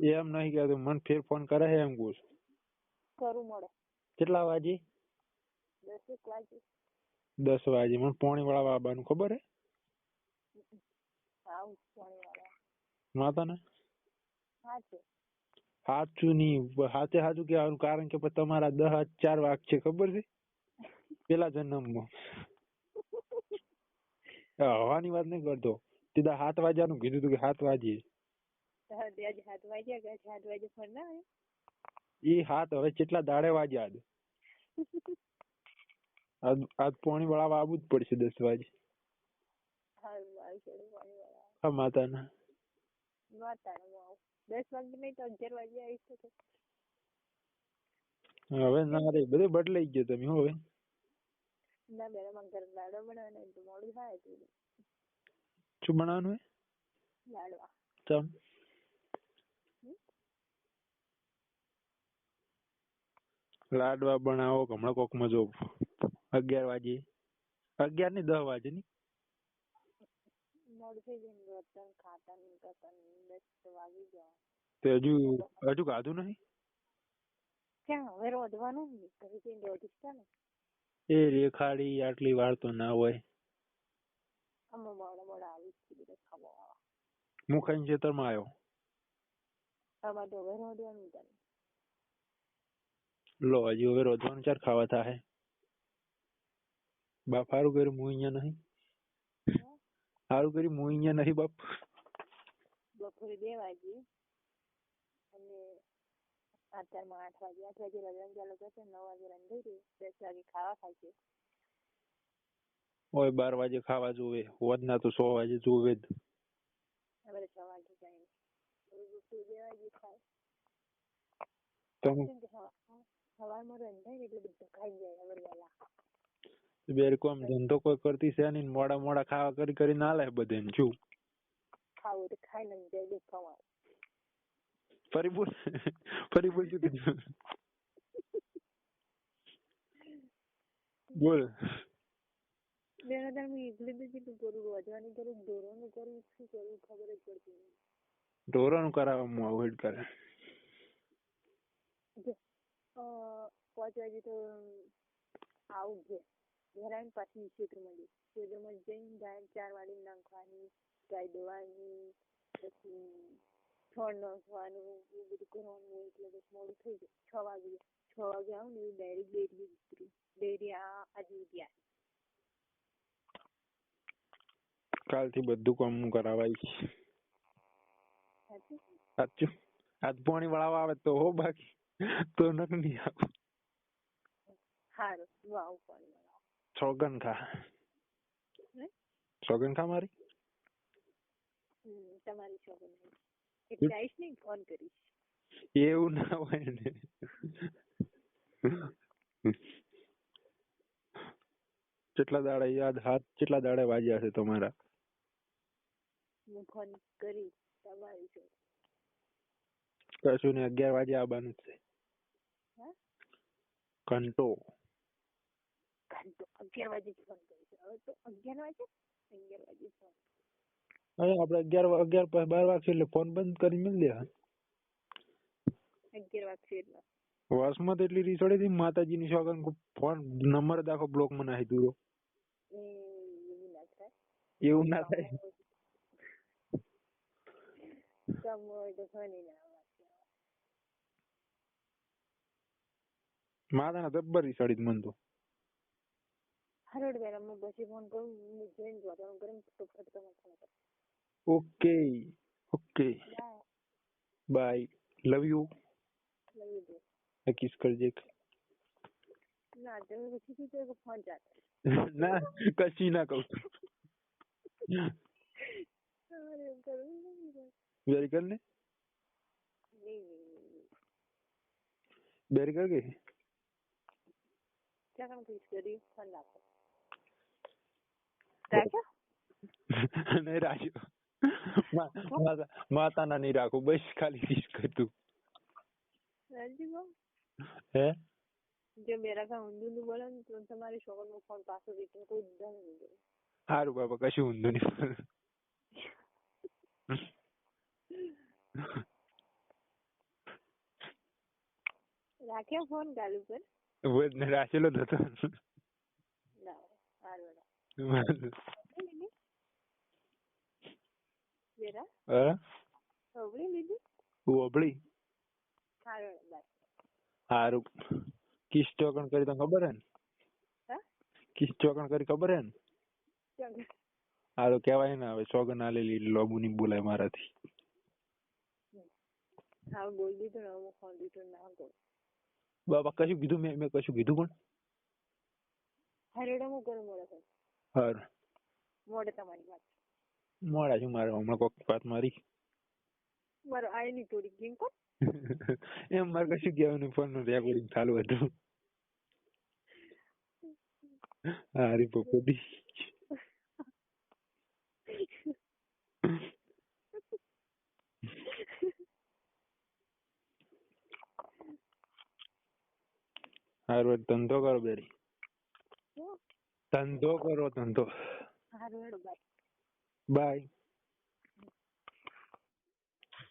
એમ નહીં કહેતો મને ફેર ફોન કરે છે એમ કહું છું કરું મળે કેટલા વાગે દસ એક વાગે દસ વાગે મને પોણી વાળા આવવાનું ખબર હે આવું પાણી વાળા માતાના હા છે સાચું નહીં સાચે સાચું કહેવાનું કારણ કે પછી તમારા દસ ચાર વાગ છે ખબર છે પેલા જન્મમાં આ હવાની વાત નહીં કરતો સીધા સાત વાગ્યાનું કીધું તું કે સાત વાગે તે આજે હાથ વાગ્યા કે છે હાથ વાગ્યા ફોન ના એ હાથ હવે કેટલા દાડે વાગ્યા આજ? આજ આજ પોણી વાળા આવવું જ પડશે દસ વાગે. હા માતાના. માતાના આવું. દસ વાગે નહીં તો અગિયાર વાગે આવીશ તો હવે ના રે બધું બદલાઈ ગયો તમે હવે. ના બેન અમારા ઘરે લાડવા બનાવવાનો તો મોડું થાય તો. શું બનાવવાનું હે લાડવા. ચમ? લાડવા બનાવો હમણાં કોકમાં અગિયાર વાગે? અગિયારની દસ વાગે ની? તો હજુ હજુ ખાધું નહીં? ક્યાં? હવે રોધવાનું એ રેખાડી આટલી વાર તો ના હોય. હું ખાઈને ખેતરમાં આવ્યો? લો હજી હવે રોજવાનું ચાર ખાવા થાય બાપ હારું કર્યું હું અહીંયા નહીં હારું કર્યું હું અહીંયા નહીં બાપ બપોરે બે વાગે અને અત્યારમાં આઠ વાગે આઠ વાગે રજન ચાલુ કરશે નવ વાગે રંધાઈ રહી દસ વાગે ખાવા ખાય છે ઓય બાર વાગે ખાવા જોવે હોદના તો સો વાગે જોવે જ અમારે છ વાગે જાય બપોરે બે વાગે ખાય તમે કેમ કે હવા- સવારમાં રંધાય ને એટલે બધું ખાઈ જાય હવે વહેલા બેર કોમ ધંધો કોઈ કરતી છે નહીં ને મોડા મોડા ખાવા કરી કરી ના લે બધે શું ખાવું તો ખાઈ લઈને જાય બે ખવાય ફરી બોલ ફરી બોલ શું કીધું બોલ બે હજાર હું એકલી બી કેટલું કરું રોજવાનું કરું દોરવાનું કરું શું કરું ખબર જ પડતી નહીં ઢોરોનું કરાવવામાં અવોઇડ કરે જો અ, પાંચ વાગે તો આવું ઘેર ઘેર આવીને પાછી ક્ષેત્રમાં જઈશ ક્ષેત્રમાં જઈને ગાય ચાર વાળી નાખવાની ગાય દોવાની પછી છોડ નાખવાનું એ બધું કરવાનું હોય એટલે પછી મોડું થઈ જાય. છ વાગે છ વાગે આવું ને એવું ડેરી ડેરી ઉતરું. ડેરી આજે ગયા કાલથી બધું કામ હું કરાવાઈશ. સાચું? આજ પાણી વાળા આવે તો હો બાકી. તો નક નહીં આવું. સારું હું આવું પાણી સોગન ખા? સોગન ખા મારી? તમારી શોખ નહીં એટલે આવીશ ફોન કરીશ. એવું ના હોય ને. કેટલા દાડા યાદ હાથ કેટલા દાડા વાગ્યા છે તમારા? હું ફોન કરીશ તમારી કશું ને અગિયાર વાગે આવવાનું છે. ઘંટો ઘંટો અગિયાર વાગે જ ફોન કરીશ હવે તો અગિયાર વાગે અગિયાર વાગે ફોન હવે આપણે અગિયાર વા- અગિયાર પછી બાર વાગશે એટલે ફોન બંધ કરી મેલ દે અગિયાર વાગશે એટલે વર્ષમાં તો એટલી રીસોડી હતી માતાજીની સોગન ફોન નંબર જ આખો બ્લોક માં નાખી દીધો એ એવું ના થાય એવું ના થાય माझा ना जब्बर साडीत म्हणतो हरड बेला मग बशी फ़ोन करून मी घेऊन जाऊ आता करून फटफट करून सांगतो okay okay bye bye love you love you do kiss कर जे ना जब किसी की तेरे को फ़ोन जाता ना कशी ना कहू है अरे करूँ बेरी कर ले बेरी कर गई ને નહીં નહીં બેરી કર કે ક્યાં કામ કિસ કરી ફોન રાખો રાખો નહીં રાખ્યો મા- માતા માતાના નહીં રાખું બસ ખાલી કિસ કર તું રાજી બહુ હે જો મેરા કા ઊંધું ઊંધું બોલે ને તો તમારી છોકરનો ફોન પાછો રિટર્ન કોઈ દીધા નહીં દે સારું બાબા કશું ઊંધું નહીં રાખ્યો ફોન ચાલુ પર વજ ને રાખેલો જ હતો હા ઓબળી હારું કિસ ચોકણ કરી તને ખબર હે ને કિસ ચોકણ કરી ખબર હે ને હારું કેવાય ને હવે સોગન આલેલી લોબુ ની બોલાય મારાથી હા બોલ દીધું ને અમુક ફોન દીધું ના બાબા કશું કીધું મેં? મેં કશું કીધું પણ? હારેડો હું કરું મોડે હારું. મોડે તમારી વાત. મોડા છું મારે હમણાં કોક વાત મારી. મારો આઈની થોડી ગેમ કો એમ મારે કશું કહેવાનું ફોનનું રેકોર્ડિંગ ચાલુ હતું. હારી પપ્પી હારું ધંધો કરો બેરી. ધંધો કરો ધંધો. હારું હેડો બાય બાય